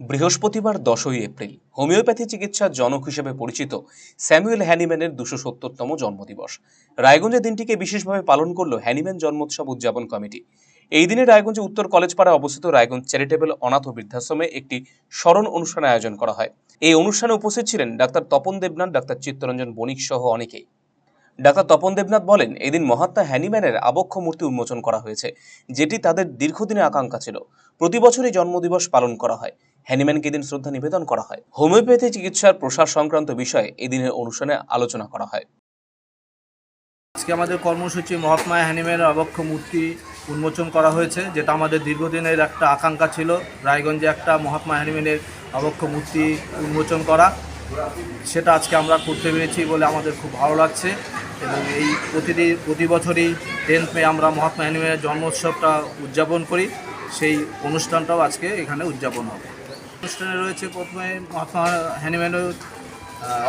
বৃহস্পতিবার দশই April. Homeopathy চিকিৎসার জনক হিসেবে পরিচিত স্যামুয়েল হ্যানিম্যানের দুশো সত্তরতম জন্মদিবস। রায়গঞ্জে দিনটিকে বিশেষভাবে পালন করল হ্যানিম্যান জন্মোৎসব উদযাপন কমিটি। এই দিনে রায়গঞ্জে উত্তর কলেজ কলেজপাড়ায় অবস্থিত রায়গঞ্জ চ্যারিটেবল অনাথ বৃদ্ধাশ্রমে একটি স্মরণ অনুষ্ঠানের আয়োজন করা হয়। এই অনুষ্ঠানে উপস্থিত ছিলেন ডাক্তার তপন দেবনাথ, ডাক্তার চিত্তরঞ্জন বণিক সহ অনেকেই। ডাক্তার তপন দেবনাথ বলেন, এদিন মহাত্মা হ্যানিম্যানের আবক্ষ মূর্তি উন্মোচন করা হয়েছে, যেটি তাদের দীর্ঘদিনের আকাঙ্ক্ষা ছিল। প্রতি বছরই জন্মদিবস পালন করা হয়। হ্যানিম্যানকে এদিন শ্রদ্ধা নিবেদন করা হয়। হোমিওপ্যাথি চিকিৎসার প্রসার সংক্রান্ত বিষয়ে এদিনের অনুষ্ঠানে আলোচনা করা হয়। আজকে আমাদের কর্মসূচি মহাত্মা হ্যানিম্যানের আবক্ষ মূর্তি উন্মোচন করা হয়েছে, যেটা আমাদের দীর্ঘদিনের একটা আকাঙ্ক্ষা ছিল। রায়গঞ্জে একটা মহাত্মা হ্যানিম্যানের আবক্ষ মূর্তি উন্মোচন করা। সেটা আজকে আমরা করতে পেরেছি বলে আমাদের খুব ভালো লাগছে। এবং এই প্রতিদিন প্রতি বছরই টেন্থ মে আমরা মহাত্মা হ্যানিম্যানের জন্মোৎসবটা উদযাপন করি। সেই অনুষ্ঠানটাও আজকে এখানে উদযাপন হবে। অনুষ্ঠানে রয়েছে প্রথমে মহাত্মা হ্যানিম্যানের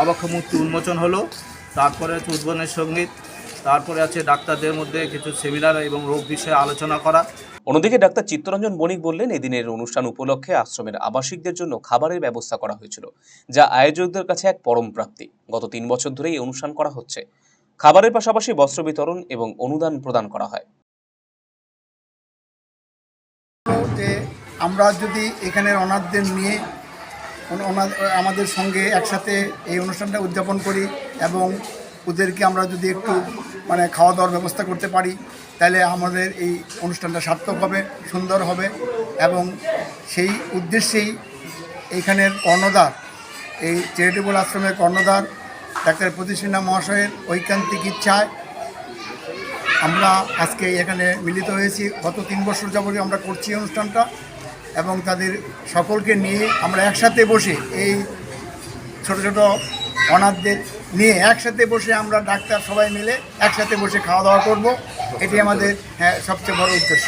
অবক্ষ মূর্তি উন্মোচন হলো, তারপরে হচ্ছে উদ্বোধনের সংগীত, তারপরে আছে ডাক্তারদের মধ্যে কিছু সেমিনার এবং রোগ বিষয়ে আলোচনা করা। অন্যদিকে ডাক্তার চিত্তরঞ্জন বণিক বললেন, এদিনের অনুষ্ঠান উপলক্ষে আশ্রমের আবাসিকদের জন্য খাবারের ব্যবস্থা করা হয়েছিল, যা আয়োজকদের কাছে এক পরম প্রাপ্তি। গত তিন বছর ধরে এই অনুষ্ঠান করা হচ্ছে। খাবারের পাশাপাশি বস্ত্র বিতরণ এবং অনুদান প্রদান করা হয়। আমরা যদি এখানের অনাথদের নিয়ে আমাদের সঙ্গে একসাথে এই অনুষ্ঠানটা উদযাপন করি এবং ওদেরকে আমরা যদি একটু মানে খাওয়া দাওয়ার ব্যবস্থা করতে পারি, তাহলে আমাদের এই অনুষ্ঠানটা সার্থক হবে, সুন্দর হবে এবং সেই উদ্দেশ্যেই এইখানের কর্ণধার, এই চ্যারিটেবল আশ্রমের কর্ণধার ডাক্তার প্রতিষ্ঠা মহাশয়ের ঐকান্তিক ইচ্ছায় আমরা আজকে এখানে মিলিত হয়েছি। গত তিন বছর যাবতীয় আমরা করছি অনুষ্ঠানটা এবং তাদের সকলকে নিয়ে আমরা একসাথে বসে এই ছোট ছোট অনাথদের নিয়ে একসাথে বসে আমরা ডাক্তার সবাই মিলে একসাথে বসে খাওয়া দাওয়া করব। এটি আমাদের হ্যাঁ, সবচেয়ে বড় উদ্দেশ্য।